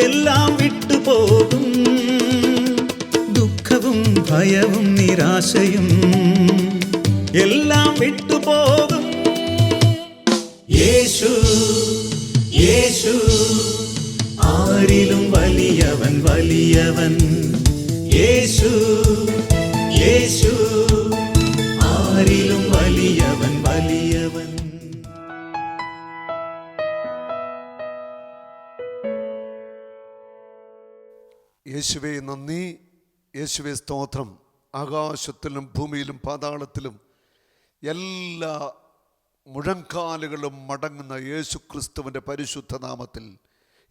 എല്ലാം വിട്ടുപോകും ദുഃഖവും ഭയവും നിരാശയും എല്ലാം വിട്ടുപോകും യേശു യേശു ആരിലും വലിയവൻ വലിയവൻ യേശു യേശു ആരിലും യേശുവെ നന്ദി. യേശുവെ സ്തോത്രം. ആകാശത്തിലും ഭൂമിയിലും പാതാളത്തിലും എല്ലാ മുഴങ്കാലുകളും മടങ്ങുന്ന യേശു ക്രിസ്തുവിന്റെ പരിശുദ്ധ നാമത്തിൽ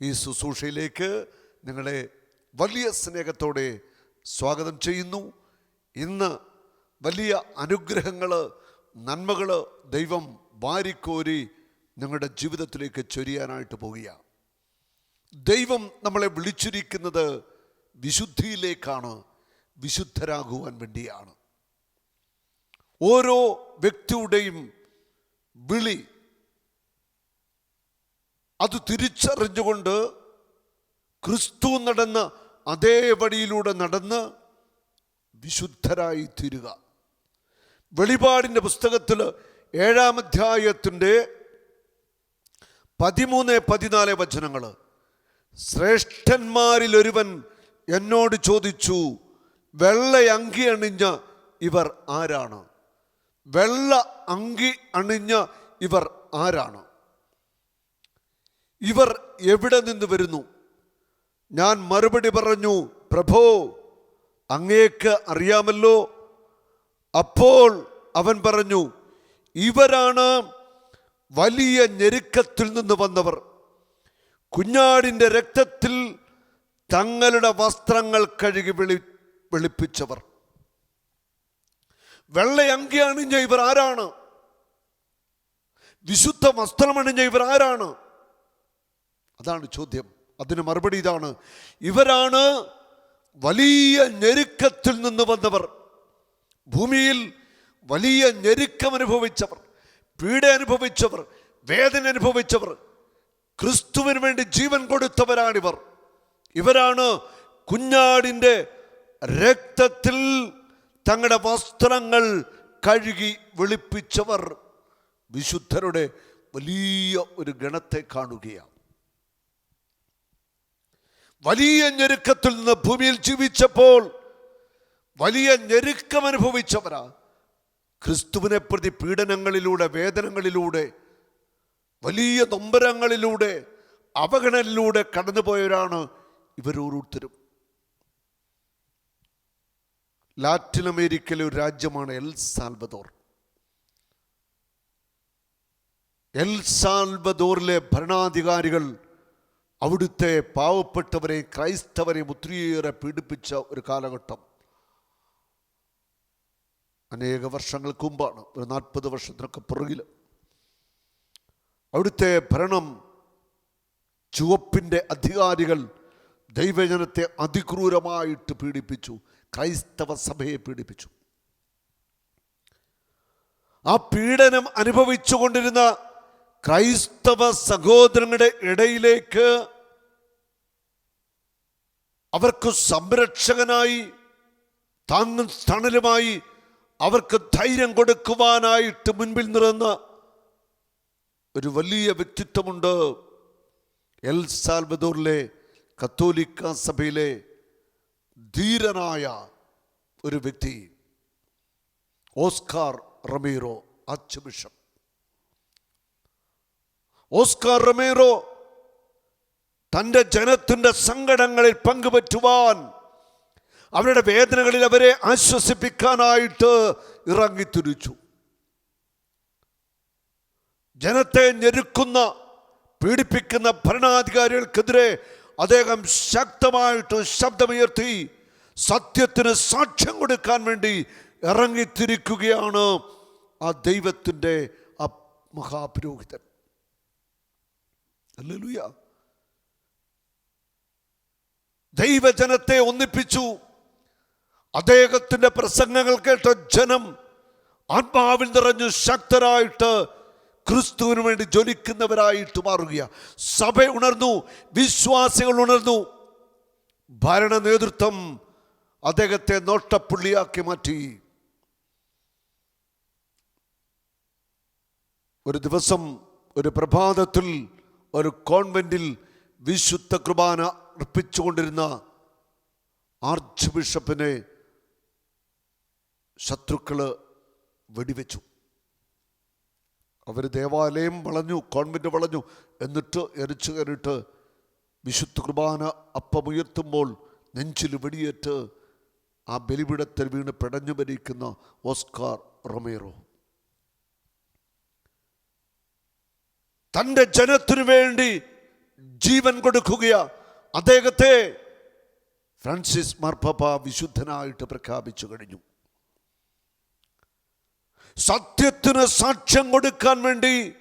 ഈ ശുശ്രൂഷയിലേക്ക് നിങ്ങളെ വലിയ സ്നേഹത്തോടെ സ്വാഗതം ചെയ്യുന്നു. ഇന്ന് വലിയ അനുഗ്രഹങ്ങൾ നന്മകൾ ദൈവം വാരിക്കോരി നിങ്ങളുടെ ജീവിതത്തിലേക്ക് ചൊരിയാനായിട്ട് പോവുകയാണ്. ദൈവം നമ്മളെ വിളിച്ചിരിക്കുന്നത് വിശുദ്ധിയിലേക്കാണ് വിശുദ്ധരാകുവാൻ വേണ്ടിയാണ്. ഓരോ വ്യക്തിയുടെയും വിളി അത് തിരിച്ചറിഞ്ഞുകൊണ്ട് ക്രിസ്തു നടന്ന് അതേ വഴിയിലൂടെ നടന്ന് വിശുദ്ധരായി തീരുക വെളിപാടിന്റെ പുസ്തകത്തിൽ ഏഴാം അധ്യായത്തിന്റെ പതിമൂന്ന് പതിനാല് വചനങ്ങൾ ശ്രേഷ്ഠന്മാരിൽ ഒരുവൻ എന്നോട് ചോദിച്ചു വെള്ള അങ്കി അണിഞ്ഞ ഇവർ ആരാണ്? വെള്ള അങ്കി അണിഞ്ഞ ഇവർ ആരാണ്? ഇവർ എവിടെ നിന്ന് വരുന്നു? ഞാൻ മറുപടി പറഞ്ഞു പ്രഭോ അങ്ങേക്ക് അറിയാമല്ലോ. അപ്പോൾ അവൻ പറഞ്ഞു ഇവരാണ് വലിയ ഞെരുക്കത്തിൽ നിന്ന് വന്നവർ. കുഞ്ഞാടിന്റെ രക്തത്തിൽ തങ്ങളുടെ വസ്ത്രങ്ങൾ കഴുകി വെളി വെളുപ്പിച്ചവർ. വെള്ളയങ്കി അണിഞ്ഞ ഇവർ ആരാണ്? വിശുദ്ധ വസ്ത്രമണിഞ്ഞ ഇവർ ആരാണ്? അതാണ് ചോദ്യം. അതിന് മറുപടി ഇതാണ്. ഇവരാണ് വലിയ ഞെരുക്കത്തിൽ നിന്ന് വന്നവർ. ഭൂമിയിൽ വലിയ ഞെരുക്കം അനുഭവിച്ചവർ പീഡ അനുഭവിച്ചവർ വേദന അനുഭവിച്ചവർ ക്രിസ്തുവിന് വേണ്ടി ജീവൻ കൊടുത്തവരാണിവർ. ഇവരാണ് കുഞ്ഞാടിന്റെ രക്തത്തിൽ തങ്ങളുടെ വസ്ത്രങ്ങൾ കഴുകി വെളുപ്പിച്ചവർ. വിശുദ്ധരുടെ വലിയ ഒരു ഗണത്തെ കാണുകയാണ്. വലിയ ഞെരുക്കത്തിൽ നിന്ന് ഭൂമിയിൽ ജീവിച്ചപ്പോൾ വലിയ ഞെരുക്കം അനുഭവിച്ചവരാ ക്രിസ്തുവിനെ പ്രതി പീഡനങ്ങളിലൂടെ വേദനകളിലൂടെ വലിയ നൊമ്പരങ്ങളിലൂടെ അവഗണനയിലൂടെ കടന്നുപോയവരാണ് ഇവരോരോരുത്തരും. ലാറ്റിൻ അമേരിക്കയിലെ ഒരു രാജ്യമാണ് എൽ സാൽബദോർ എൽ സാൽബദോറിലെ ഭരണാധികാരികൾ അവിടുത്തെ പാവപ്പെട്ടവരെ ക്രൈസ്തവരെ ഒത്തിരിയേറെ പീഡിപ്പിച്ച ഒരു കാലഘട്ടം. അനേക വർഷങ്ങൾക്ക് മുമ്പാണ് ഒരു നാൽപ്പത് വർഷത്തിനൊക്കെ പുറകിൽ അവിടുത്തെ ഭരണം ചുവപ്പിന്റെ അധികാരികൾ ദൈവജനത്തെ അതിക്രൂരമായിട്ട് പീഡിപ്പിച്ചു ക്രൈസ്തവ സഭയെ പീഡിപ്പിച്ചു. ആ പീഡനം അനുഭവിച്ചുകൊണ്ടിരുന്ന ക്രൈസ്തവ സഹോദരങ്ങളുടെ ഇടയിലേക്ക് അവർക്ക് സംരക്ഷകനായി താങ്ങും തണലുമായി അവർക്ക് ധൈര്യം കൊടുക്കുവാനായിട്ട് മുൻപിൽ നിറന്ന ഒരു വലിയ വ്യക്തിത്വമുണ്ട് എൽ സാൽവദൂറിലെ കത്തോലിക്ക സഭയിലെ ധീരനായ ഒരു വ്യക്തി Oscar Romero archbishop Oscar Romero തന്റെ ജനത്തിന്റെ സങ്കടങ്ങളിൽ പങ്കുപറ്റുവാൻ അവരുടെ വേദനകളിൽ അവരെ ആശ്വസിപ്പിക്കാനായിട്ട് ഇറങ്ങിത്തിരിച്ചു ജനത്തെ ഞെരുക്കുന്ന പീഡിപ്പിക്കുന്ന ഭരണാധികാരികൾക്കെതിരെ അദ്ദേഹം ശക്തമായിട്ട് ശബ്ദമുയർത്തി സത്യത്തിന് സാക്ഷ്യം കൊടുക്കാൻ വേണ്ടി ഇറങ്ങിത്തിരിക്കുകയാണ് ആ ദൈവത്തിന്റെ ആ മഹാപുരോഹിതൻ. അല്ലൂയ ദൈവജനത്തെ ഒന്നിപ്പിച്ചു. അദ്ദേഹത്തിന്റെ പ്രസംഗങ്ങൾ കേട്ട ജനം ആത്മാവിൽ നിറഞ്ഞു ശക്തരായിട്ട് ക്രിസ്തുവിന് വേണ്ടി ജ്വലിക്കുന്നവരായിട്ട് മാറുക സഭ ഉണർന്നു വിശ്വാസികൾ ഉണർന്നു. ഭരണ നേതൃത്വം അദ്ദേഹത്തെ നോട്ടപ്പുള്ളിയാക്കി മാറ്റി. ഒരു ദിവസം ഒരു പ്രഭാതത്തിൽ ഒരു കോൺവെന്റിൽ വിശുദ്ധ കുർബാന അർപ്പിച്ചുകൊണ്ടിരുന്ന ആർച്ച് ബിഷപ്പിനെ ശത്രുക്കൾ വെടിവെച്ചു. അവർ ദേവാലയം വളഞ്ഞു കോൺവെന്റ് വളഞ്ഞു എന്നിട്ട് എരിച്ചു കയറിയിട്ട് വിശുദ്ധ കുർബാന അപ്പമുയർത്തുമ്പോൾ നെഞ്ചിൽ വെടിയേറ്റ് ആ ബലിപിടത്തിൽ വീണ് പിടഞ്ഞു മരിക്കുന്ന ഓസ്കാർ റൊമേറോ. തന്റെ ജനത്തിനു വേണ്ടി ജീവൻ കൊടുക്കുകയാ. അദ്ദേഹത്തെ ഫ്രാൻസിസ് മാർപ്പാപ്പ വിശുദ്ധനായിട്ട് പ്രഖ്യാപിച്ചു കഴിഞ്ഞു. സത്യത്തിന് സാക്ഷ്യം കൊടുക്കാൻ വേണ്ടി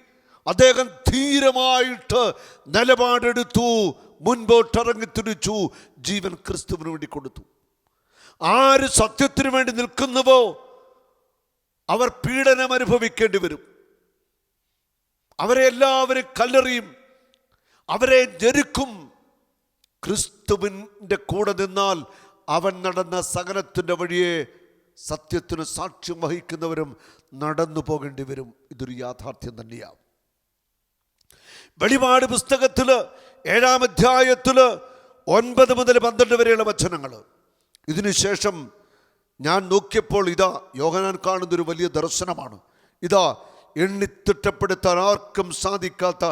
അദ്ദേഹം ധീരമായിട്ട് നിലപാടെടുത്തു മുൻപോട്ടിറങ്ങി തിരിച്ചു ജീവൻ ക്രിസ്തുവിന് വേണ്ടി കൊടുത്തു. ആര് സത്യത്തിന് വേണ്ടി നിൽക്കുന്നുവോ അവർ പീഡനം അനുഭവിക്കേണ്ടി വരും. അവരെ എല്ലാവരും കല്ലെറിയും അവരെ ഞെരുക്കും. ക്രിസ്തുവിന്റെ കൂടെ നിന്നാൽ അവൻ നടന്ന സകലത്തിന്റെ വഴിയെ സത്യത്തിന് സാക്ഷ്യം വഹിക്കുന്നവരും നടന്നു പോകേണ്ടി വരും. ഇതൊരു യാഥാർത്ഥ്യം തന്നെയാണ്. വെളിപാട് പുസ്തകത്തിൽ ഏഴാം അധ്യായത്തിൽ ഒൻപത് മുതൽ പന്ത്രണ്ട് വരെയുള്ള വചനങ്ങൾ ഇതിനുശേഷം ഞാൻ നോക്കിയപ്പോൾ ഇതാ യോഹനാൻ കാണുന്നൊരു വലിയ ദർശനമാണ്. ഇതാ എണ്ണിത്തിട്ടപ്പെടുത്താൻ ആർക്കും സാധിക്കാത്ത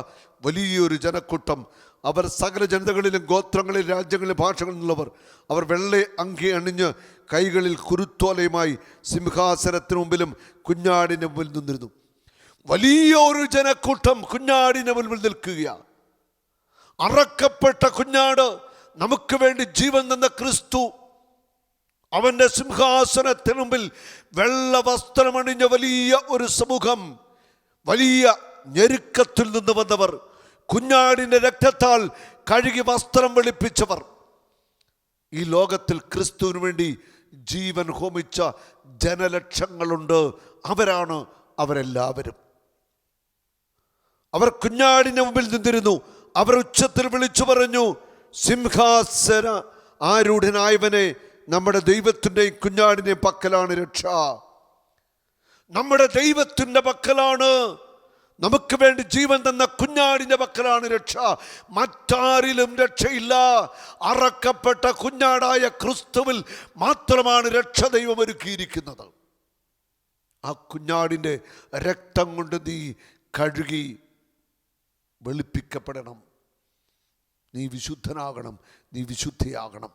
വലിയൊരു ജനക്കൂട്ടം അവർ സകല ജനതകളിലും ഗോത്രങ്ങളിലും രാജ്യങ്ങളിലും ഭാഷകളിൽ നിന്നുള്ളവർ അവർ വെള്ള അങ്കി അണിഞ്ഞ് കൈകളിൽ കുരുത്തോലയുമായി സിംഹാസനത്തിന് മുമ്പിലും കുഞ്ഞാടിന് മുമ്പിൽ നിന്നിരുന്നു. വലിയ ഒരു ജനക്കൂട്ടം കുഞ്ഞാടിന് മുൻപിൽ നിൽക്കുകയാണ് അറക്കപ്പെട്ട കുഞ്ഞാട് നമുക്ക് വേണ്ടി ജീവൻ നിന്ന ക്രിസ്തു അവന്റെ സിംഹാസനത്തിന് മുമ്പിൽ വെള്ള വസ്ത്രമണിഞ്ഞ വലിയ ഒരു സമൂഹം വലിയ ഞെരുക്കത്തിൽ നിന്ന് വന്നവർ കുഞ്ഞാടിന്റെ രക്തത്താൽ കഴുകി വസ്ത്രം വെളുപ്പിച്ചവർ. ഈ ലോകത്തിൽ ക്രിസ്തുവിന് വേണ്ടി ജീവൻ ഹോമിച്ച ജനലക്ഷങ്ങളുണ്ട്. അവരാണ് അവരെല്ലാവരും. അവർ കുഞ്ഞാടിന്റെ മുമ്പിൽ നിന്നിരുന്നു. അവർ ഉച്ചത്തിൽ വിളിച്ചു പറഞ്ഞു സിംഹാസന ആരൂഢനായവനെ നമ്മുടെ ദൈവത്തിന്റെയും കുഞ്ഞാടിന്റെയും പക്കലാണ് രക്ഷ. നമ്മുടെ ദൈവത്തിന്റെ പക്കലാണ് നമുക്ക് വേണ്ടി ജീവൻ തന്ന കുഞ്ഞാടിന്റെ പക്കലാണ് രക്ഷ. മറ്റാരിലും രക്ഷയില്ല. അറക്കപ്പെട്ട കുഞ്ഞാടായ ക്രിസ്തുവിൽ മാത്രമാണ് രക്ഷ ദൈവം ഒരുക്കിയിരിക്കുന്നത്. ആ കുഞ്ഞാടിന്റെ രക്തം കൊണ്ട് നീ കഴുകി വെളുപ്പിക്കപ്പെടണം. നീ വിശുദ്ധനാകണം. നീ വിശുദ്ധിയാകണം.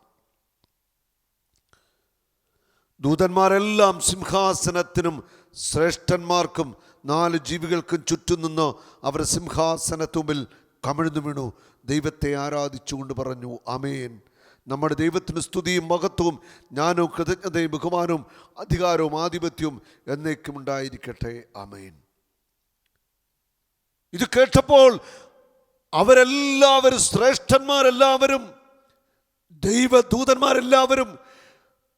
ദൂതന്മാരെല്ലാം സിംഹാസനത്തിനും ശ്രേഷ്ഠന്മാർക്കും നാല് ജീവികൾക്കും ചുറ്റും നിന്ന് അവർ സിംഹാസനത്തുമ്പിൽ കമിഴ്ന്നു വീണു. ദൈവത്തെ ആരാധിച്ചുകൊണ്ട് പറഞ്ഞു അമേൻ നമ്മുടെ ദൈവത്തിന് സ്തുതിയും മഹത്വവും ജ്ഞാനവും കൃതജ്ഞതയും ബഹുമാനവും അധികാരവും ആധിപത്യവും എന്നേക്കും ഉണ്ടായിരിക്കട്ടെ. അമേൻ ഇത് കേട്ടപ്പോൾ അവരെല്ലാവരും ശ്രേഷ്ഠന്മാരെല്ലാവരും ദൈവദൂതന്മാരെല്ലാവരും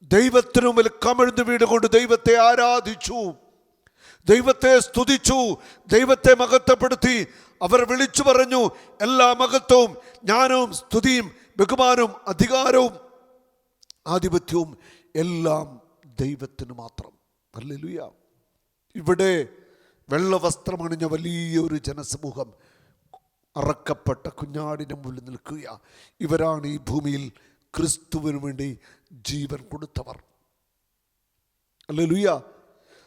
ദൈവത്തിനു മുമ്പിൽ കമിഴ്ന്നു വീടുകൊണ്ട് ദൈവത്തെ ആരാധിച്ചു. ദൈവത്തെ സ്തുതിച്ചു ദൈവത്തെ മഹത്വപ്പെടുത്തി. അവർ വിളിച്ചു പറഞ്ഞു എല്ലാ മഹത്വവും ജ്ഞാനവും സ്തുതിയും ബഹുമാനവും അധികാരവും ആധിപത്യവും എല്ലാം ദൈവത്തിന് മാത്രം. അല്ലെലുയ ഇവിടെ വെള്ളവസ്ത്രമണിഞ്ഞ വലിയൊരു ജനസമൂഹം അറക്കപ്പെട്ട കുഞ്ഞാടിന് മുന്നിൽ നിൽക്കുക ഇവരാണ് ഈ ഭൂമിയിൽ ക്രിസ്തുവിനു വേണ്ടി ജീവൻ കൊടുത്തവർ. അല്ലേലുയ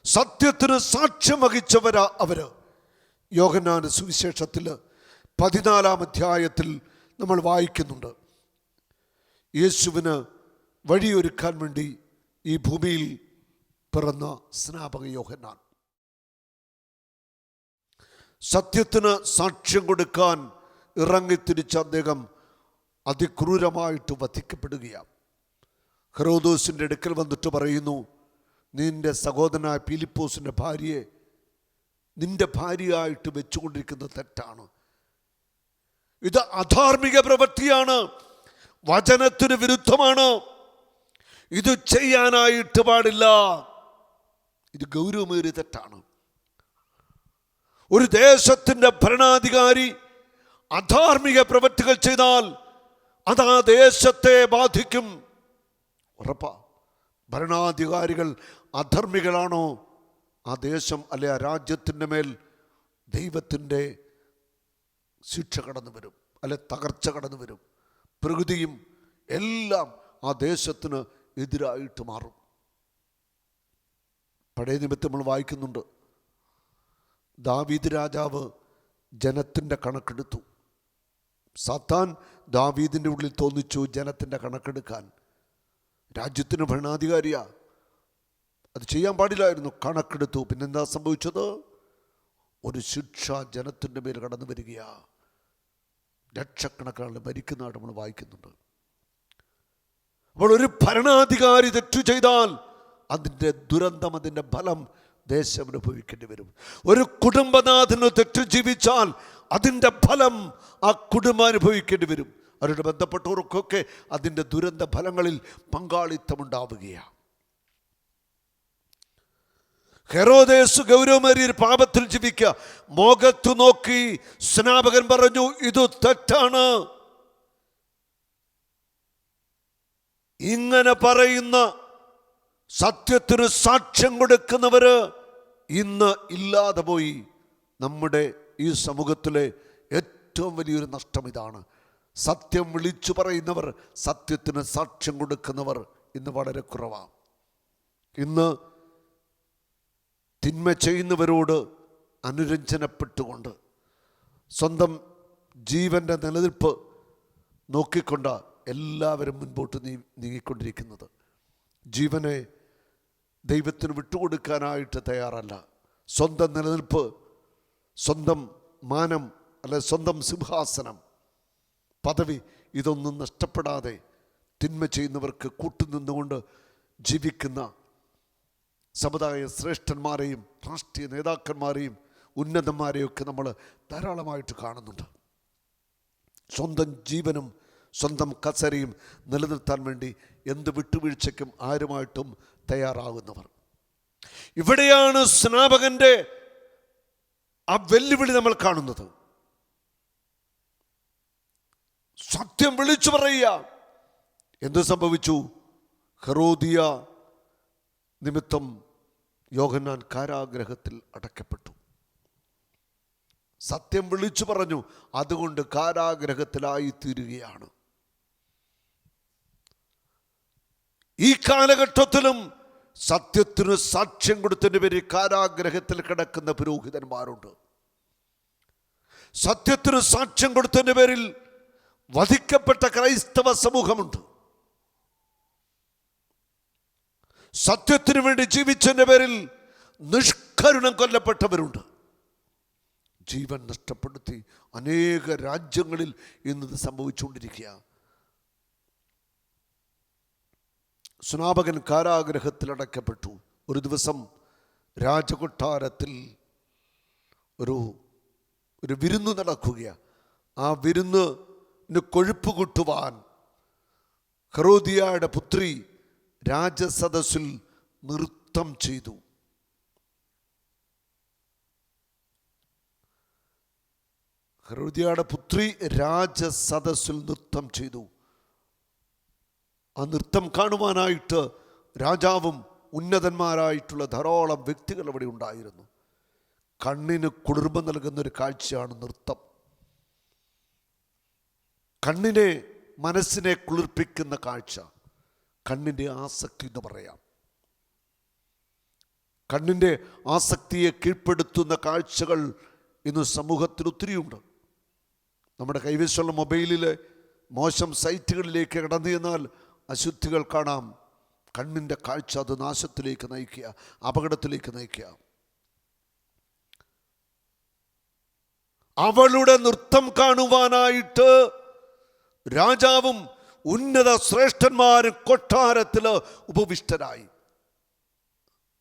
സത്യത്തിന് സാക്ഷ്യം വഹിച്ചവരാ അവർ. യോഗനാന സുവിശേഷത്തിൽ പതിനാലാം അധ്യായത്തിൽ നമ്മൾ വായിക്കുന്നുണ്ട്. യേശുവിന് വഴിയൊരുക്കാൻ വേണ്ടി ഈ ഭൂമിയിൽ പിറന്ന സ്നാപക യോഹന്നാൻ. സത്യത്തിന് സാക്ഷ്യം കൊടുക്കാൻ ഇറങ്ങിത്തിരിച്ച അദ്ദേഹം അതിക്രൂരമായിട്ട് വധിക്കപ്പെടുകയാണ്. ഹെറോദോസിന്റെ അടുക്കൽ വന്നിട്ട് പറയുന്നു നിന്റെ സഹോദരനായ ഫിലിപ്പോസിന്റെ ഭാര്യയെ നിന്റെ ഭാര്യയായിട്ട് വെച്ചുകൊണ്ടിരിക്കുന്ന തെറ്റാണ്. ഇത് അധാർമിക പ്രവൃത്തിയാണ്. വചനത്തിന് വിരുദ്ധമാണ്. ഇത് ചെയ്യാനായിട്ട് പാടില്ല. ഇത് ഗൗരവമേറിയ തെറ്റാണ്. ഒരു ദേശത്തിന്റെ ഭരണാധികാരി അധാർമിക പ്രവൃത്തികൾ ചെയ്താൽ അത് ആ ദേശത്തെ ബാധിക്കും. ഉറപ്പാ. ഭരണാധികാരികൾ അധർമ്മികളാണോ? ആ ദേശം അല്ലെ ആ രാജ്യത്തിന്റെ മേൽ ദൈവത്തിന്റെ ശിക്ഷ കടന്നു വരും അല്ലെ തകർച്ച കടന്നു വരും. പ്രകൃതിയും എല്ലാം ആ ദേശത്തിന് എതിരായിട്ട് മാറും. പഴയ നിമിത്തം നമ്മൾ വായിക്കുന്നുണ്ട്. ദാവീദ് രാജാവ് ജനത്തിന്റെ കണക്കെടുത്തു. സത്താൻ ദാവീദിന്റെ ഉള്ളിൽ തോന്നിച്ചു ജനത്തിന്റെ കണക്കെടുക്കാൻ. രാജ്യത്തിന് ഭരണാധികാരിയാ. അത് ചെയ്യാൻ പാടില്ലായിരുന്നു. കണക്കെടുത്തു. പിന്നെന്താ സംഭവിച്ചത്? ഒരു ശിക്ഷ ജനത്തിന്റെ മേൽ കടന്നു വരികയാ. ലക്ഷക്കണക്കാണ് മരിക്കുന്നതായിട്ട് നമ്മൾ വായിക്കുന്നുണ്ട്. അപ്പോൾ ഒരു ഭരണാധികാരി തെറ്റു ചെയ്താൽ അതിന്റെ ദുരന്തം അതിന്റെ ഫലം ദേശം അനുഭവിക്കേണ്ടി വരും. ഒരു കുടുംബനാഥന് തെറ്റു ജീവിച്ചാൽ അതിന്റെ ഫലം ആ കുടുംബം അനുഭവിക്കേണ്ടി വരും. അവരുടെ ബന്ധപ്പെട്ടവർക്കൊക്കെ അതിന്റെ ദുരന്ത ഫലങ്ങളിൽ പങ്കാളിത്തമുണ്ടാവുകയാണ് ഹെറോദേസ് ഗൗരവമേറിയ ഒരു പാപത്തിൽ ജീവിക്കുക. മോകത്തു നോക്കി സ്നാപകൻ പറഞ്ഞു ഇത് തെറ്റാണ്. ഇങ്ങനെ പറയുന്ന സത്യത്തിന് സാക്ഷ്യം കൊടുക്കുന്നവര് ഇന്ന് ഇല്ലാതെ പോയി. നമ്മുടെ ഈ സമൂഹത്തിലെ ഏറ്റവും വലിയൊരു നഷ്ടം ഇതാണ്. സത്യം വിളിച്ചു പറയുന്നവർ സത്യത്തിന് സാക്ഷ്യം കൊടുക്കുന്നവർ ഇന്ന് വളരെ കുറവാണ്. ഇന്ന് തിന്മ ചെയ്യുന്നവരോട് അനുരഞ്ജനപ്പെട്ടുകൊണ്ട് സ്വന്തം ജീവന്റെ നിലനിൽപ്പ് നോക്കിക്കൊണ്ട് എല്ലാവരും മുൻപോട്ട് നീ നീങ്ങിക്കൊണ്ടിരിക്കുന്നത്. ജീവനെ ദൈവത്തിന് വിട്ടുകൊടുക്കാനായിട്ട് തയ്യാറല്ല. സ്വന്തം നിലനിൽപ്പ് സ്വന്തം മാനം അല്ലെ സ്വന്തം സിംഹാസനം പദവി ഇതൊന്നും നഷ്ടപ്പെടാതെ തിന്മ ചെയ്യുന്നവർക്ക് കൂട്ടുനിന്നുകൊണ്ട് ജീവിക്കുന്ന സമുദായ ശ്രേഷ്ഠന്മാരെയും രാഷ്ട്രീയ നേതാക്കന്മാരെയും ഉന്നതന്മാരെയൊക്കെ നമ്മൾ ധാരാളമായിട്ട് കാണുന്നുണ്ട്. സ്വന്തം ജീവനും സ്വന്തം കസരയും നിലനിർത്താൻ വേണ്ടി എന്ത് വിട്ടുവീഴ്ചയ്ക്കും ആരുമായിട്ടും തയ്യാറാകുന്നവർ. ഇവിടെയാണ് സ്നാപകന്റെ ആ വെല്ലുവിളി നമ്മൾ കാണുന്നത്. സത്യം വിളിച്ചു പറയുക. എന്ത് സംഭവിച്ചു? ഹെറോദിയ നിമിത്തം യോഹന്നാൻ കാരാഗ്രഹത്തിൽ അടക്കപ്പെട്ടു സത്യം വിളിച്ചു പറഞ്ഞു അതുകൊണ്ട് കാരാഗ്രഹത്തിലായി തീരുകയാണ് ഈ കാലഘട്ടത്തിലും സത്യത്തിന് സാക്ഷ്യം കൊടുത്തതിന് പേര് കാരാഗ്രഹത്തിൽ കിടക്കുന്ന പുരോഹിതന്മാരുണ്ട്. സത്യത്തിന് സാക്ഷ്യം കൊടുത്തതിന് പേരിൽ വധിക്കപ്പെട്ട ക്രൈസ്തവ സമൂഹമുണ്ട്. സത്യത്തിന് വേണ്ടി ജീവിച്ചതിന്റെ പേരിൽ നിഷ്കരുണം കൊല്ലപ്പെട്ടവരുണ്ട്. ജീവൻ നഷ്ടപ്പെടുത്തി അനേക രാജ്യങ്ങളിൽ ഇന്നത് സംഭവിച്ചുകൊണ്ടിരിക്കുക സ്നാപകൻ കാരാഗ്രഹത്തിൽ അടയ്ക്കപ്പെട്ടു. ഒരു ദിവസം രാജകൊട്ടാരത്തിൽ ഒരു ഒരു വിരുന്ന് നടക്കുകയാണ് ആ വിരുന്ന് കൊഴുപ്പ് കൂട്ടുവാൻ ഹെറോദിയയുടെ പുത്രി രാജസദസ്സിൽ നൃത്തം ചെയ്തു. ഹൃദയയുടെ പുത്രി രാജസദസ്സിൽ നൃത്തം ചെയ്തു. ആ നൃത്തം കാണുവാനായിട്ട് രാജാവും ഉന്നതന്മാരായിട്ടുള്ള ധാരാളം വ്യക്തികൾ അവിടെ ഉണ്ടായിരുന്നു. കണ്ണിന് കുളിർമ നൽകുന്ന ഒരു കാഴ്ചയാണ് നൃത്തം. കണ്ണിനെ മനസ്സിനെ കുളിർപ്പിക്കുന്ന കാഴ്ച. കണ്ണിന്റെ ആസക്തി എന്ന് പറയാം. കണ്ണിന്റെ ആസക്തിയെ കീഴ്പ്പെടുത്തുന്ന കാഴ്ചകൾ ഇന്ന് സമൂഹത്തിൽ ഒത്തിരിയുണ്ട്. നമ്മുടെ കൈവശമുള്ള മൊബൈലിൽ മോശം സൈറ്റുകളിലേക്ക് കടന്നു ചെന്നാൽ അശുദ്ധികൾ കാണാം. കണ്ണിന്റെ കാഴ്ച അത് നാശത്തിലേക്ക് നയിക്കുക അപകടത്തിലേക്ക് നയിക്കുക. അവളുടെ നൃത്തം കാണുവാനായിട്ട് രാജാവും ഉന്നത ശ്രേഷ്ഠന്മാരും കൊട്ടാരത്തിൽ ഉപവിഷ്ടരായി.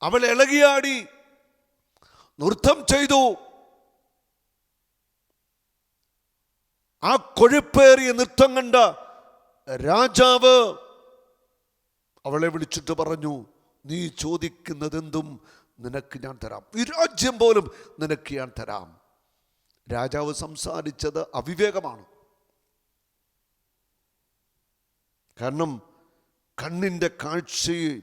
അവൾ ഇളകിയാടി നൃത്തം ചെയ്തു. ആ കൊഴുപ്പേറിയ നൃത്തം കണ്ട രാജാവ് അവളെ വിളിച്ചിട്ട് പറഞ്ഞു നീ ചോദിക്കുന്നതെന്തും നിനക്ക് ഞാൻ തരാം. ഈ രാജ്യം പോലും നിനക്ക് ഞാൻ തരാം. രാജാവ് സംസാരിച്ചത് അവിവേകമാണ്. കാരണം കണ്ണിന്റെ കാഴ്ചയിൽ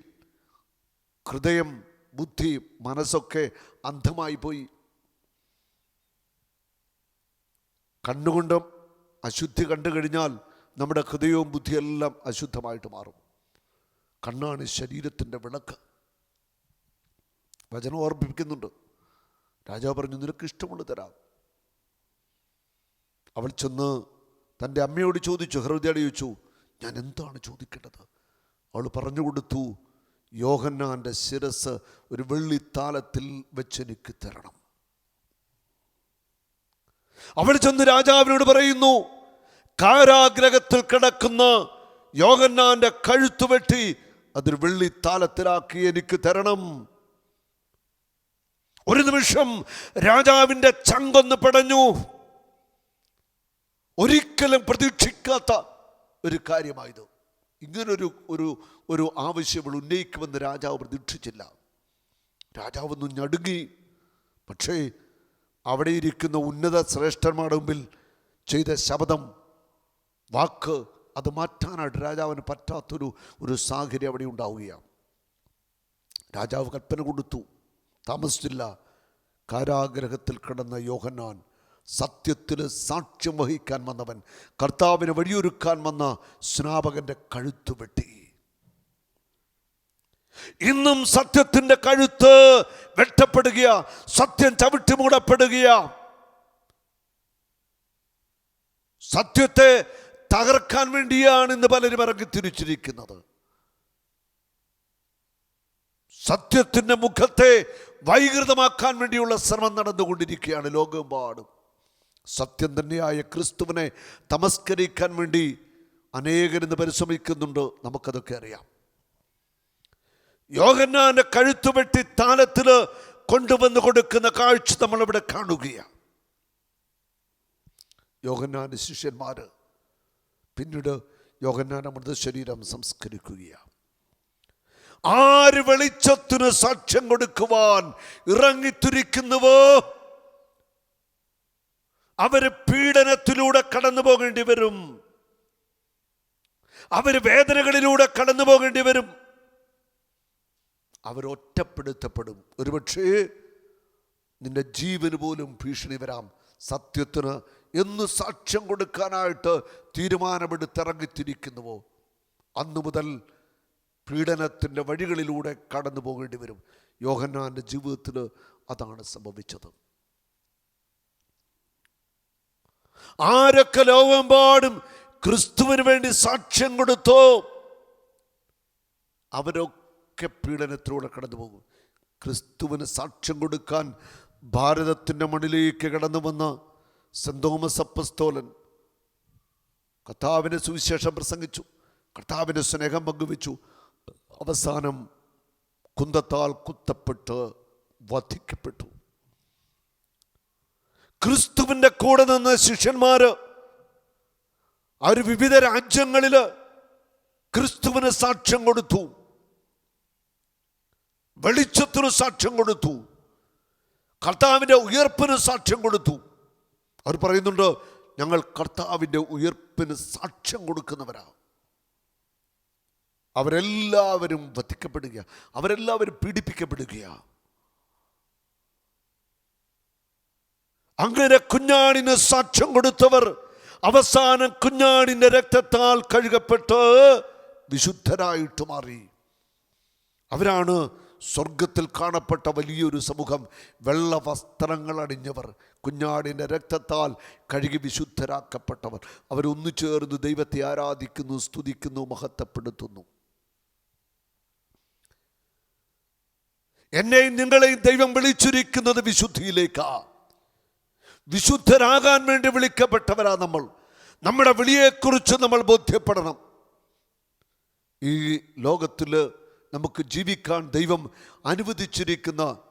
ഹൃദയം ബുദ്ധി മനസ്സൊക്കെ അന്ധമായി പോയി. കണ്ണുകൊണ്ട് അശുദ്ധി കണ്ടു കഴിഞ്ഞാൽ നമ്മുടെ ഹൃദയവും ബുദ്ധിയെല്ലാം അശുദ്ധമായിട്ട് മാറും. കണ്ണാണ് ശരീരത്തിന്റെ വിളക്ക്. വചനം ഓർമ്മിപ്പിക്കുന്നുണ്ട്. രാജാവ് പറഞ്ഞു നിനക്ക് ഇഷ്ടമുള്ള തരാം. അവൾ ചെന്ന് തന്റെ അമ്മയോട് ചോദിച്ചു ഹൃദയോട് ചോദിച്ചു ഞാൻ എന്താണ് ചോദിക്കേണ്ടത്? അവൾ പറഞ്ഞു കൊടുത്തു യോഹന്നാന്റെ ശിരസ് ഒരു വെള്ളിത്താലത്തിൽ വെച്ചെനിക്ക് തരണം. അവൾ ചെന്ന് രാജാവിനോട് പറയുന്നു കാരാഗ്രഹത്തിൽ കിടക്കുന്ന യോഗന്നാന്റെ കഴുത്ത് വെട്ടി അതൊരു വെള്ളിത്താലത്തിലാക്കി എനിക്ക് തരണം. ഒരു നിമിഷം രാജാവിന്റെ ചങ്കൊന്ന് പടഞ്ഞു. ഒരിക്കലും പ്രതീക്ഷിക്കാത്ത ഒരു കാര്യമായത്. ഇങ്ങനൊരു ഒരു ഒരു ആവശ്യം ഉന്നയിക്കുമെന്ന് രാജാവ് പ്രതീക്ഷിച്ചില്ല. രാജാവ് ഒന്ന് ഞടുങ്ങി. പക്ഷേ അവിടെ ഇരിക്കുന്ന ഉന്നത ശ്രേഷ്ഠന്മാരുടെ മുമ്പിൽ ചെയ്ത ശബ്ദം വാക്ക് അത് മാറ്റാനായിട്ട് രാജാവിന് പറ്റാത്തൊരു ഒരു സാഹചര്യം അവിടെ ഉണ്ടാവുകയാണ്. രാജാവ് കൽപ്പന കൊടുത്തു. താമസിച്ചില്ല. കാരാഗ്രഹത്തിൽ കിടന്ന യോഹന്നാൻ സത്യത്തിന് സാക്ഷ്യം വഹിക്കാൻ വന്നവൻ കർത്താവിന് വഴിയൊരുക്കാൻ വന്ന സ്നാപകന്റെ കഴുത്ത് വെട്ടി. ഇന്നും സത്യത്തിന്റെ കഴുത്ത് വെട്ടപ്പെടുകയ സത്യം ചവിട്ടി മൂടപ്പെടുകയ. സത്യത്തെ തകർക്കാൻ വേണ്ടിയാണ് ഇന്ന് പലരും ഇറങ്ങി തിരിച്ചിരിക്കുന്നത്. സത്യത്തിന്റെ മുഖത്തെ വൈകൃതമാക്കാൻ വേണ്ടിയുള്ള ശ്രമം നടന്നുകൊണ്ടിരിക്കുകയാണ് ലോകമെമ്പാടും. സത്യം തന്നെയായ ക്രിസ്തുവിനെ തമസ്കരിക്കാൻ വേണ്ടി അനേകരിന്ന് പരിശ്രമിക്കുന്നുണ്ട്. നമുക്കതൊക്കെ അറിയാം. യോഗനാന കഴുത്തു വെട്ടി താലത്തിൽ കൊണ്ടുവന്ന് കൊടുക്കുന്ന കാഴ്ച നമ്മളിവിടെ കാണുകയാണ്. യോഗനാന ശിഷ്യന്മാർ പിന്നീട് യോഗനാന മൃതശരീരം സംസ്കരിക്കുകയാണ്. ആര് വെളിച്ചത്തിന് സാക്ഷ്യം കൊടുക്കുവാൻ ഇറങ്ങിത്തിരിക്കുന്നുവോ? അവർ പീഡനത്തിലൂടെ കടന്നു പോകേണ്ടി വരും. അവർ വേദനകളിലൂടെ കടന്നു പോകേണ്ടി വരും. അവർ ഒറ്റപ്പെടുത്തപ്പെടും. ഒരുപക്ഷേ നിന്റെ ജീവന് പോലും ഭീഷണി വരാം. സത്യത്തിന് എന്ന് സാക്ഷ്യം കൊടുക്കാനായിട്ട് തീരുമാനമെടുത്തിറങ്ങിത്തിരിക്കുന്നുവോ? അന്നു മുതൽ പീഡനത്തിന്റെ വഴികളിലൂടെ കടന്നു പോകേണ്ടി വരും. യോഹന്നാന്റെ ജീവിതത്തിൽ അതാണ് സംഭവിച്ചത്. ആരൊക്കെ ലോകമെമ്പാടും ക്രിസ്തുവിന് വേണ്ടി സാക്ഷ്യം കൊടുത്തോ? അവരൊക്കെ പീഡനത്തിലൂടെ കടന്നു പോകും. ക്രിസ്തുവിന് സാക്ഷ്യം കൊടുക്കാൻ ഭാരതത്തിന്റെ മണ്ണിലേക്ക് കടന്നു വന്ന സെന്റ് തോമസ് അപ്പസ്തോലൻ സുവിശേഷം പ്രസംഗിച്ചു കർത്താവിന്റെ സ്നേഹം പങ്കുവെച്ചു. അവസാനം കുന്തത്താൽ കുത്തപ്പെട്ട് വധിക്കപ്പെട്ടു. ക്രിസ്തുവിന്റെ കൂടെ നിന്ന് ശിഷ്യന്മാർ അവർ വിവിധ രാജ്യങ്ങളിൽ ക്രിസ്തുവിന് സാക്ഷ്യം കൊടുത്തു. വെളിച്ചത്തിന് സാക്ഷ്യം കൊടുത്തു. കർത്താവിന്റെ ഉയർപ്പിന് സാക്ഷ്യം കൊടുത്തു. അവർ പറയുന്നുണ്ട് ഞങ്ങൾ കർത്താവിന്റെ ഉയർപ്പിന് സാക്ഷ്യം കൊടുക്കുന്നവരാണ് അവരെല്ലാവരും വധിക്കപ്പെടുകയാണ് അവരെല്ലാവരും പീഡിപ്പിക്കപ്പെടുകയാ. അങ്ങനെ കുഞ്ഞാടിന് സാക്ഷ്യം കൊടുത്തവർ അവസാനം കുഞ്ഞാടിന്റെ രക്തത്താൽ കഴുകപ്പെട്ട് വിശുദ്ധരായിട്ട് മാറി. അവരാണ് സ്വർഗത്തിൽ കാണപ്പെട്ട വലിയൊരു സമൂഹം. വെള്ള വസ്ത്രങ്ങൾ അണിഞ്ഞവർ കുഞ്ഞാടിന്റെ രക്തത്താൽ കഴുകി വിശുദ്ധരാക്കപ്പെട്ടവർ. അവരൊന്നു ചേർന്ന് ദൈവത്തെ ആരാധിക്കുന്നു സ്തുതിക്കുന്നു മഹത്വപ്പെടുത്തുന്നു. എന്നെയും നിങ്ങളെയും ദൈവം വിളിച്ചിരിക്കുന്നത് വിശുദ്ധിയിലേക്കാ. വിശുദ്ധരാകാൻ വേണ്ടി വിളിക്കപ്പെട്ടവരാ നമ്മൾ. നമ്മുടെ വിളിയെക്കുറിച്ച് നമ്മൾ ബോധ്യപ്പെടണം. ഈ ലോകത്തിൽ നമുക്ക് ജീവിക്കാൻ ദൈവം അനുവദിച്ചിരിക്കുന്ന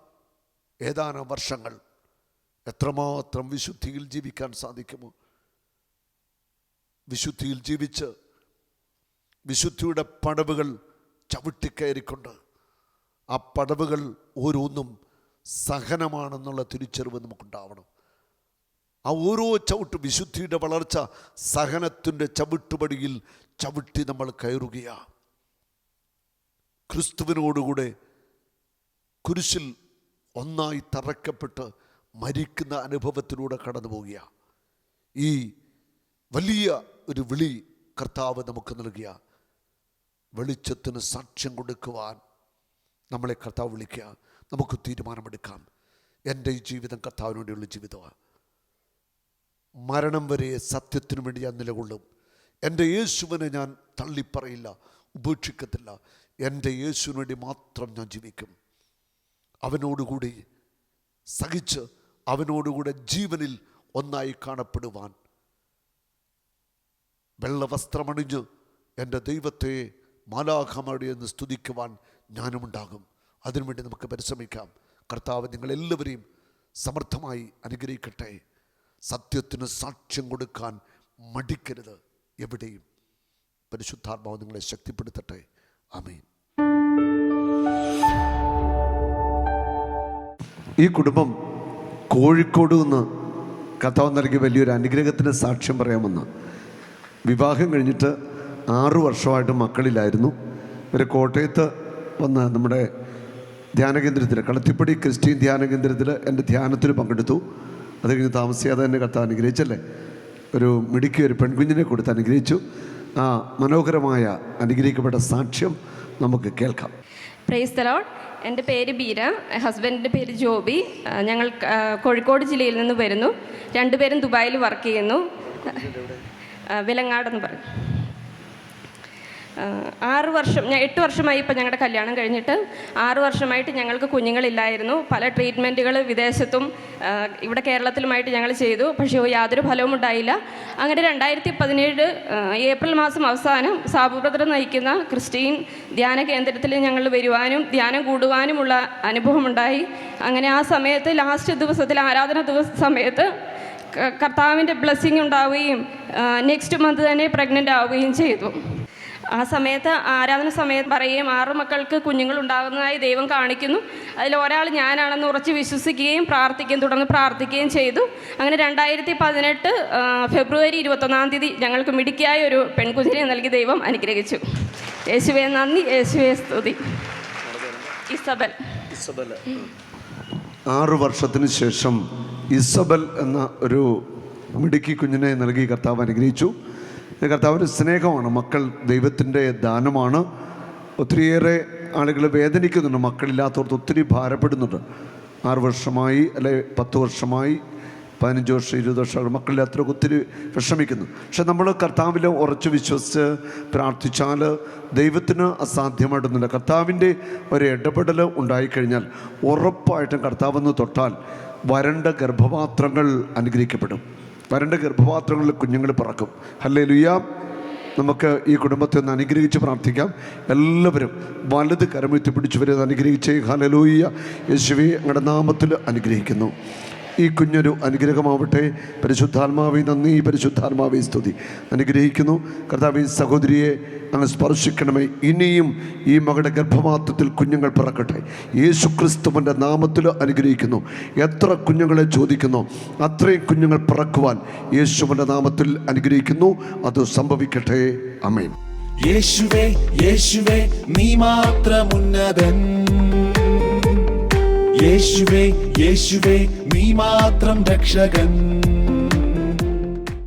ഏതാനും വർഷങ്ങൾ എത്രമാത്രം വിശുദ്ധിയിൽ ജീവിക്കാൻ സാധിക്കുമോ? വിശുദ്ധിയിൽ ജീവിച്ച് വിശുദ്ധിയുടെ പടവുകൾ ചവിട്ടിക്കയറിക്കൊണ്ട് ആ പടവുകൾ ഓരോന്നും സഹനമാണെന്നുള്ള തിരിച്ചറിവ് നമുക്കുണ്ടാവണം. ആ ഓരോ ചവിട്ട് വിശുദ്ധിയുടെ വളർച്ച സഹനത്തിന്റെ ചവിട്ടുപടിയിൽ ചവിട്ടി നമ്മൾ കയറുകയാണ് ക്രിസ്തുവിനോടുകൂടെ കുരിശിൽ ഒന്നായി തറക്കപ്പെട്ട് മരിക്കുന്ന അനുഭവത്തിലൂടെ കടന്നു പോകുക ഈ വലിയ ഒരു വിളി കർത്താവ് നമുക്ക് നൽകിയ. വെളിച്ചത്തിന് സാക്ഷ്യം കൊടുക്കുവാൻ നമ്മളെ കർത്താവ് വിളിക്കുക. നമുക്ക് തീരുമാനമെടുക്കാം. എന്റെ ഈ ജീവിതം കർത്താവിനോടെയുള്ള ജീവിതമാണ് മരണം വരെ സത്യത്തിനു വേണ്ടി ഞാൻ നിലകൊള്ളും. എന്റെ യേശുവിനെ ഞാൻ തള്ളിപ്പറയില്ല ഉപേക്ഷിക്കത്തില്ല. എന്റെ യേശുവിന് വേണ്ടി മാത്രം ഞാൻ ജീവിക്കും. അവനോടുകൂടി സഹിച്ച് അവനോടുകൂടെ ജീവനിൽ ഒന്നായി കാണപ്പെടുവാൻ. വെള്ളവസ്ത്രമണിഞ്ഞ് എന്റെ ദൈവത്തെ മാലാഖമടി എന്ന് സ്തുതിക്കുവാൻ ഞാനുമുണ്ടാകും. അതിനുവേണ്ടി നമുക്ക് പരിശ്രമിക്കാം. കർത്താവ് നിങ്ങളെല്ലാവരെയും സമർത്ഥമായി അനുഗ്രഹിക്കട്ടെ. സത്യത്തിന് സാക്ഷ്യം കൊടുക്കാൻ മടിക്കരുത് എവിടെയും. പരിശുദ്ധാത്മാവ് നിങ്ങളെ ശക്തിപ്പെടുത്തട്ടെ. ആമീൻ. ഈ കുടുംബം കോഴിക്കോട് നിന്ന് കഥാവ് നൽകിയ വലിയൊരു അനുഗ്രഹത്തിന് സാക്ഷ്യം പറയാമെന്ന്. വിവാഹം കഴിഞ്ഞിട്ട് ആറു വർഷമായിട്ട് മക്കളിലായിരുന്നു. ഇവർ കോട്ടയത്ത് വന്ന് നമ്മുടെ ധ്യാനകേന്ദ്രത്തിൽ കളത്തിപ്പടി ക്രിസ്ത്യൻ ധ്യാനകേന്ദ്രത്തിൽ എന്റെ ധ്യാനത്തിൽ പങ്കെടുത്തു. അത് കഴിഞ്ഞ് താമസിയാതെ തന്നെ കത്ത് അനുഗ്രഹിച്ചല്ലേ? ഒരു മിടുക്കി ഒരു പെൺകുഞ്ഞിനെ കൊടുത്ത് അനുഗ്രഹിച്ചു. ആ മനോഹരമായ അനുഗ്രഹിക്കപ്പെട്ട സാക്ഷ്യം നമുക്ക് കേൾക്കാം. പ്രൈസ് എന്റെ പേര് ബീര ഹസ്ബൻഡിന്റെ പേര് ജോബി. ഞങ്ങൾ കോഴിക്കോട് ജില്ലയിൽ നിന്ന് വരുന്നു. രണ്ടുപേരും ദുബായിൽ വർക്ക് ചെയ്യുന്നു. വിലങ്ങാടെന്ന് പറയും. ആ, ആറ് വർഷം ഞാൻ എട്ട് വർഷമായി ഇപ്പം ഞങ്ങളുടെ കല്യാണം കഴിഞ്ഞിട്ട്. ആറ് വർഷമായിട്ട് ഞങ്ങൾക്ക് കുഞ്ഞുങ്ങളില്ലായിരുന്നു. പല ട്രീറ്റ്മെന്റുകൾ വിദേശത്തും ഇവിടെ കേരളത്തിലുമായിട്ട് ഞങ്ങൾ ചെയ്തു. പക്ഷേ യാതൊരു ഫലവും ഉണ്ടായില്ല. അങ്ങനെ രണ്ടായിരത്തി പതിനേഴ് ഏപ്രിൽ മാസം അവസാനം സാബു ബ്രദർ നയിക്കുന്ന ക്രിസ്റ്റീൻ ധ്യാന കേന്ദ്രത്തിൽ ഞങ്ങൾ വരുവാനും ധ്യാനം കൂടുവാനുമുള്ള അനുഭവമുണ്ടായി. അങ്ങനെ ആ സമയത്ത് ലാസ്റ്റ് ദിവസത്തിൽ ആരാധന ദിവസ സമയത്ത് കർത്താവിന്റെ ബ്ലെസ്സിങ് ഉണ്ടാവുകയും നെക്സ്റ്റ് മന്ത് തന്നെ പ്രഗ്നന്റ് ആവുകയും ചെയ്തു. ആ സമയത്ത് ആരാധന സമയത്ത് പറയുകയും ആറ് മക്കൾക്ക് കുഞ്ഞുങ്ങൾ ഉണ്ടാകുന്നതായി ദൈവം കാണിക്കുന്നു. അതിൽ ഒരാൾ ഞാനാണെന്ന് ഉറച്ച് വിശ്വസിക്കുകയും പ്രാർത്ഥിക്കുകയും തുടർന്ന് പ്രാർത്ഥിക്കുകയും ചെയ്തു. അങ്ങനെ രണ്ടായിരത്തി പതിനെട്ട് ഫെബ്രുവരി ഇരുപത്തൊന്നാം തീയതി ഞങ്ങൾക്ക് മിടുക്കിയായ ഒരു പെൺകുഞ്ഞിനെ നൽകി ദൈവം അനുഗ്രഹിച്ചു. യേശുവെ നന്ദി. യേശുവെ സ്തുതി. ഇസബൽ. ഇസബൽ. ആറു വർഷത്തിന് ശേഷം ഇസബൽ എന്ന ഒരു മിടുക്കി കുഞ്ഞിനെ നൽകി കർത്താവ് അനുഗ്രഹിച്ചു. കർത്താവിന്റെ സ്നേഹമാണ് മക്കൾ ദൈവത്തിന്റെ ദാനമാണ്. ഒത്തിരിയേറെ ആളുകൾ വേദനിക്കുന്നുണ്ട് മക്കളില്ലാത്തവർക്ക് ഒത്തിരി ഭാരപ്പെടുന്നുണ്ട്. ആറ് വർഷമായി അല്ലെ പത്ത് വർഷമായി പതിനഞ്ച് വർഷം ഇരുപത് വർഷം മക്കളില്ലാത്തവർക്ക് ഒത്തിരി വിഷമിക്കുന്നു. പക്ഷെ നമ്മൾ കർത്താവിൽ ഉറച്ചു വിശ്വസിച്ച് പ്രാർത്ഥിച്ചാൽ ദൈവത്തിന് അസാധ്യമായിട്ടൊന്നുമില്ല. കർത്താവിന്റെ ഒരു ഇടപെടൽ ഉണ്ടായിക്കഴിഞ്ഞാൽ ഉറപ്പായിട്ടും കർത്താവെന്ന് തൊട്ടാൽ വരണ്ട ഗർഭപാത്രങ്ങൾ അനുഗ്രഹിക്കപ്പെടും. വരണ്ട ഗർഭപാത്രങ്ങളിൽ കുഞ്ഞുങ്ങൾ പിറക്കും. അല്ലേ ലുയാം നമുക്ക് ഈ കുടുംബത്തെ ഒന്ന് അനുഗ്രഹിച്ച് പ്രാർത്ഥിക്കാം. എല്ലാവരും വലത് കരമെത്തി പിടിച്ചവരെ വരെ അനുഗ്രഹിച്ചേ. ഹലലൂയ്യ യേശുവെ ഞങ്ങളുടെ നാമത്തിൽ അനുഗ്രഹിക്കുന്നു. ഈ കുഞ്ഞൊരു അനുഗ്രഹമാവട്ടെ. പരിശുദ്ധാത്മാവി നന്ദി. പരിശുദ്ധാത്മാവി സ്തുതി. അനുഗ്രഹിക്കുന്നു. കർത്താവ് ഈ സഹോദരിയെ അങ്ങ് സ്പർശിക്കണമേ. ഇനിയും ഈ മകളുടെ ഗർഭപാത്രത്തിൽ കുഞ്ഞുങ്ങൾ പിറക്കട്ടെ. യേശു ക്രിസ്തുവിന്റെ നാമത്തിൽ അനുഗ്രഹിക്കുന്നു. എത്ര കുഞ്ഞുങ്ങളെ ചോദിക്കുന്നു അത്രയും കുഞ്ഞുങ്ങൾ പിറക്കുവാൻ യേശുവിന്റെ നാമത്തിൽ അനുഗ്രഹിക്കുന്നു. അത് സംഭവിക്കട്ടെ. അമേൻ യേശുവേ യേശുവേ നീ മാത്രമുന്നതൻ യേശുവേ യേശുവേ നീ മാത്രം രക്ഷകൻ.